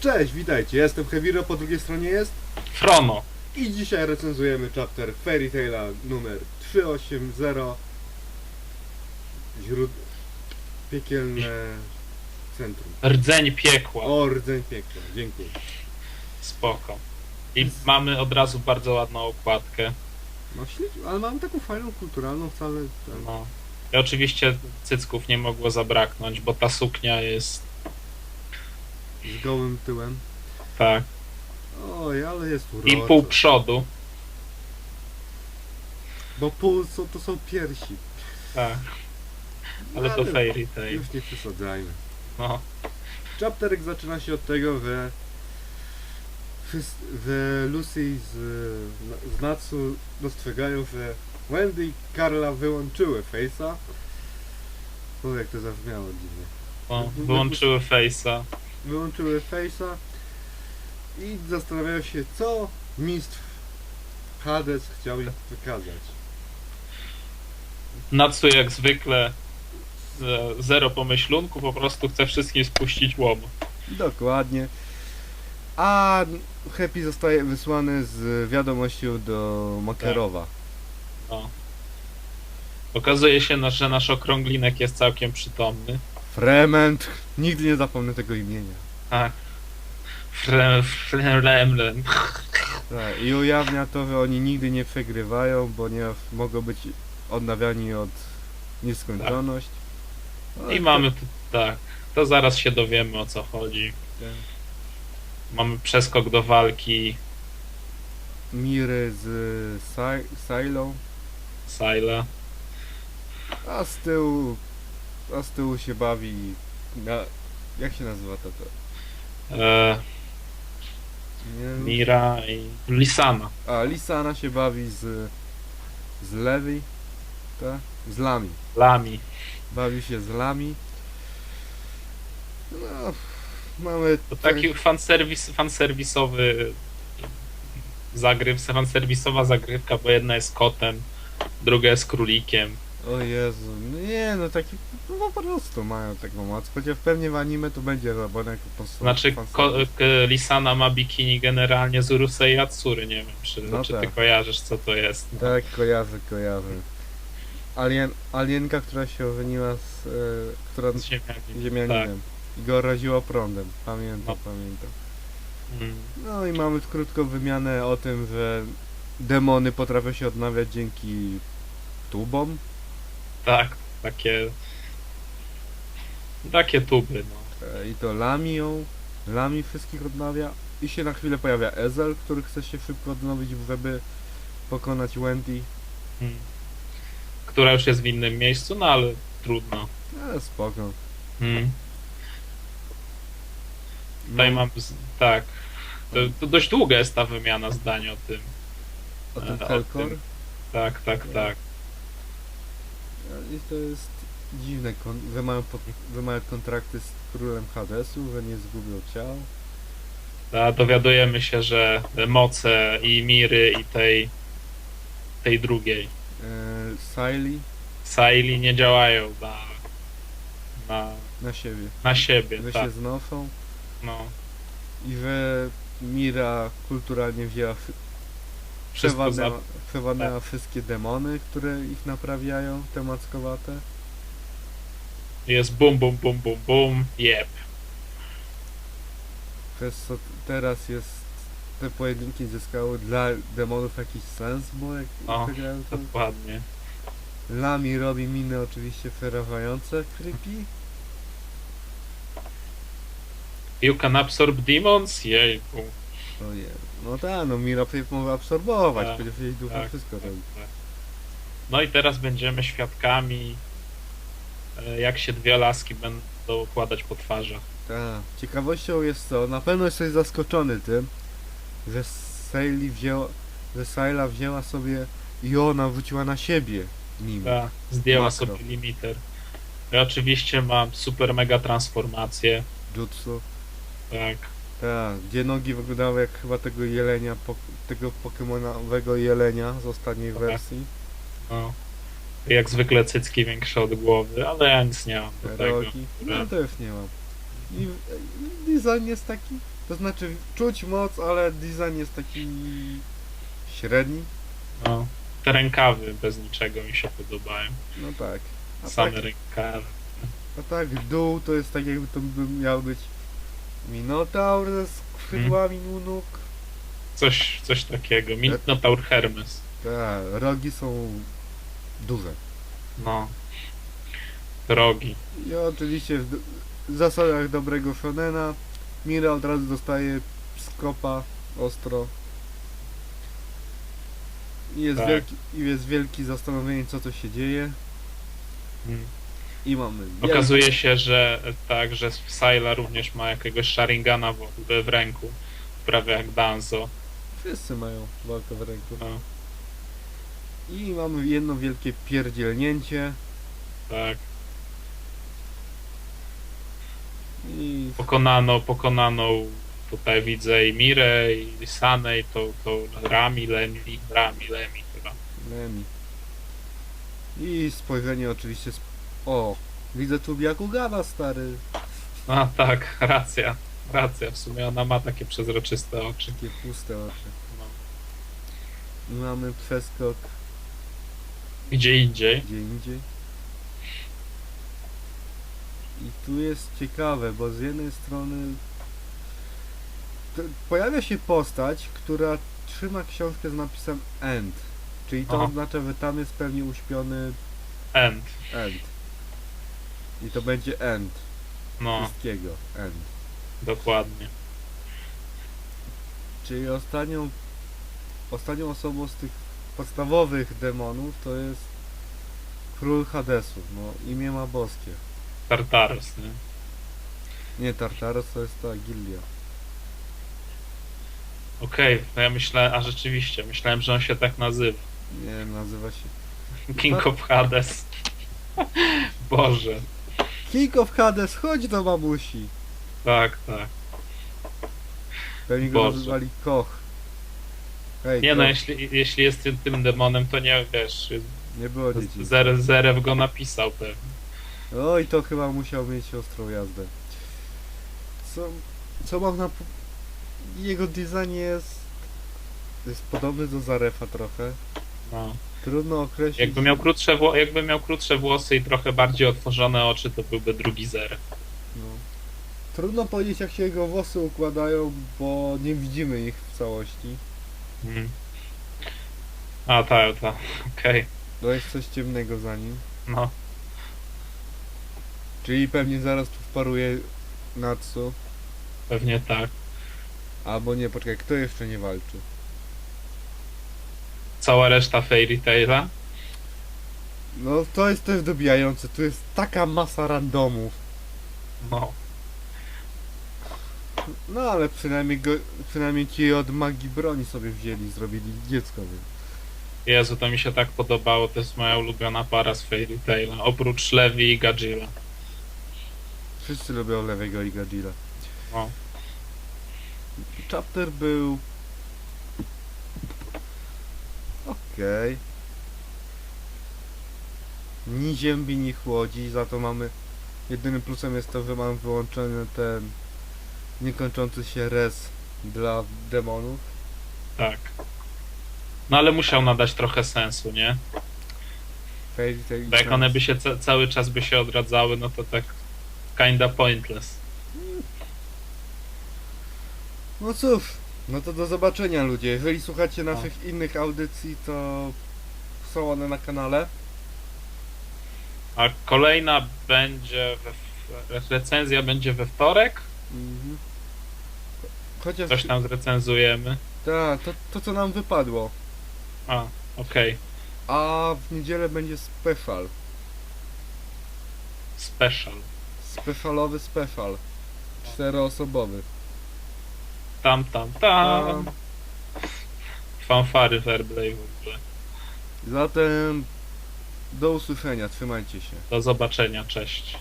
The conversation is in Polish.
Cześć, witajcie, jestem Heviro, po drugiej stronie jest Frono. i dzisiaj recenzujemy chapter Fairy Taila numer 380 Źród... Piekielne Centrum. Rdzeń piekła. O, rdzeń piekła, dziękuję. Spoko. I mamy od razu bardzo ładną okładkę. No śledź, ale mam taką fajną, kulturalną wcale... No. I oczywiście cycków nie mogło zabraknąć, bo ta suknia jest Z gołym tyłem. tak. Oj, ale jest I uroczo. pół przodu. Bo pół są, to są piersi. Tak. No, Ale to fairy tale. Już nie przesadzajmy. No. Chapterek zaczyna się od tego, że, Lucy z, z Natsu dostrzegają, że Wendy i Karla wyłączyły Face'a. O, jak to zabrzmiało dziwnie. no. Wyłączyły face'a. Wyłączyły Face'a i zastanawiają się, co mistrz Hades chciał im wykazać. Natsu jak zwykle zero pomyślunku, po prostu chce wszystkim spuścić łom. Dokładnie. A Happy zostaje wysłany z wiadomością do Makerowa. No. Okazuje się, że nasz okrąglinek jest całkiem przytomny. Fremont. Nigdy nie zapomnę tego imienia. Tak. Fre, Fremlen. Tak, I ujawnia to, że oni nigdy nie przegrywają, ponieważ mogą być odnawiani od nieskończoność. No, I mamy tu, tak. To zaraz się dowiemy o co chodzi. te Mamy przeskok do walki Miry z Sailą, Syla. a z tyłu a z tyłu się bawi na, jak się nazywa to? to? E, Nie, Mira i Lisana. a Lisana się bawi z z tak? Z Lami. Lami. Bawi się z Lami. No, mamy To taki fanserwis, fanserwisowy zagryw, fanserwisowa zagrywka, bo jedna jest kotem, druga jest królikiem. O Jezu, no nie no taki no po prostu mają taką moc, chociaż pewnie w anime to będzie robione jako po prostu Znaczy ko, k, Lisana ma bikini generalnie z Urusei Atsury, nie wiem czy, No czy ty tak. kojarzysz co to jest. No. Tak, kojarzę, kojarzę. Alien, alienka, która się ożeniła z, e, która Z ziemiami. ziemianinem i go raziła prądem, pamiętam, No. pamiętam. Mm. No i mamy krótką wymianę o tym, że demony potrafią się odnawiać dzięki tubom. Tak, takie. Takie tuby, no. E, I to Lami ją, Lami wszystkich odnawia. I się na chwilę pojawia Ezel, który chce się szybko odnowić, żeby pokonać Wendy. Mm. Która już jest w innym miejscu, no ale trudno. E, spoko. Mm. Tutaj No, mam. z- Tak. To, to dość długa jest ta wymiana zdań o tym. o tym e, o Helkor. tym. Tak, tak, tak. I to jest dziwne, że mają, że mają kontrakty z królem Hadesu, że nie zgubią ciał. A dowiadujemy się, że moce i Miry i tej. tej drugiej. E, Siley Saili nie działają na. na, na siebie. na siebie, Że tak. się znoszą No. i że Mira kulturalnie wzięła Wszystko za, przewadnęła, przewadnęła wszystkie demony, które ich naprawiają, te mackowate. jest bum, bum, bum, bum, bum, jeb. Co teraz jest te pojedynki zyskały dla demonów jakiś sens, bo jak O, to Dokładnie. Lami robi miny oczywiście przerażające, creepy. You can absorb demons? Jejku. Ojej. No tak, no przecież może absorbować, Tak, przecież jej ducha tak, wszystko tak, robi. tak. No i teraz będziemy świadkami, e, jak się dwie laski będą układać po twarzach. Tak. Ciekawością jest to, na pewno jesteś zaskoczony tym, że Sailey wzięła, że Sayla wzięła sobie i ona wróciła na siebie nim. Ta, zdjęła Makro. sobie limiter. Ja oczywiście mam super mega transformację. Jutsu. Tak. Tak, gdzie nogi wyglądały jak chyba tego jelenia, po, tego pokemonowego jelenia z ostatniej Tak. wersji. No. Jak zwykle cycki większe od głowy, ale ja nic nie mam do Te tego. No to już nie mam. I, I design jest taki To znaczy, czuć moc, ale design jest taki średni. No. Te rękawy bez niczego mi się podobają. No tak. A Same tak, rękawy. a tak dół to jest tak jakby to by miał być Minotaur ze skrzydłami u nóg. Coś, coś takiego. Minotaur Hermes. Tak, rogi są duże. No. Drogi. I oczywiście w, w zasadach dobrego shonena Mira od razu dostaje skopa ostro. I jest, Tak. wielki, jest wielki zastanowienie co to się dzieje. Mm. I mamy wielki- Okazuje się, że tak, że również ma jakiegoś Sharingana w, w, ręku. Prawie jak Danzo. Wszyscy mają walkę w ręku. No, I mamy jedno wielkie pierdzielnięcie. tak. I Pokonano, pokonano tutaj widzę i Mirę, i Sanę, i to, to Rami, Lemi, Rami, Lemi chyba. Nemi. I spojrzenie oczywiście. Sp- o, widzę tu Byakugawa stary. A tak, racja, racja. W sumie ona ma takie przezroczyste oczy. Takie puste oczy. No. Mamy przeskok Gdzie indziej. gdzie indziej. I tu jest ciekawe, bo z jednej strony pojawia się postać, która trzyma książkę z napisem End. Czyli to Aha. oznacza, że tam jest pewnie uśpiony End. End. I to będzie End. No, Wszystkiego. End. dokładnie. Czyli ostatnią ostatnią osobą z tych podstawowych demonów to jest Król Hadesu. No, imię ma boskie. Tartaros, nie? Nie, Tartaros to jest ta gildia. Okej, no ja myślałem, a rzeczywiście, myślałem, że on się tak nazywa. Nie, nazywa się... King of Hades. Boże, King of Hades, chodź do mamusi! tak, tak. Pewnie go Boże. nazywali Koch. Hej, Nie no, Koch. jeśli, jeśli jest tym, demonem, to nie, wiesz, Nie było dzieci. Zer, Zerew go napisał pewnie. Oj, to chyba musiał mieć ostrą jazdę. Co, co mam na... po- Jego design jest... Jest podobny do Zarefa trochę. No. Trudno określić... Jakby miał krótsze, wło- jakby miał krótsze włosy i trochę bardziej otworzone oczy, to byłby drugi Zerew. No. Trudno powiedzieć jak się jego włosy układają, bo nie widzimy ich w całości. Mhm. A, tak, tak, okej. To jest coś ciemnego za nim. No, Czyli pewnie zaraz tu wparuje Natsu. pewnie tak. Albo nie, poczekaj, kto jeszcze nie walczy? Cała reszta Fairy Taila. No to jest też dobijające, tu jest taka masa randomów. No, No ale przynajmniej go, przynajmniej ci od magii broni sobie wzięli, zrobili dziecko, więc. Jezu, to mi się tak podobało, to jest moja ulubiona para z Fairy Taila, oprócz Levi i Gadzilla. Wszyscy lubią lewego i Gadzilla. No. Chapter był... Okej. Ni ziębi, ni chłodzi, za to mamy... Jedynym plusem jest to, że mam wyłączony ten niekończący się res dla demonów. Tak. No ale musiał nadać trochę sensu, nie? Bo jak one by się ca- cały czas by się odradzały, no to tak kinda pointless. No cóż, no to do zobaczenia ludzie. Jeżeli słuchacie naszych innych audycji, to są one na kanale. A kolejna będzie we, recenzja będzie we wtorek? Mhm. Chociaż Coś tam zrecenzujemy. tak, to, to co nam wypadło. A, okej. A w niedzielę będzie special. Special. Specialowy special. Czteroosobowy. Tam, tam, tam. Fanfary Fairplay w ogóle. Zatem do usłyszenia, trzymajcie się. Do zobaczenia, cześć.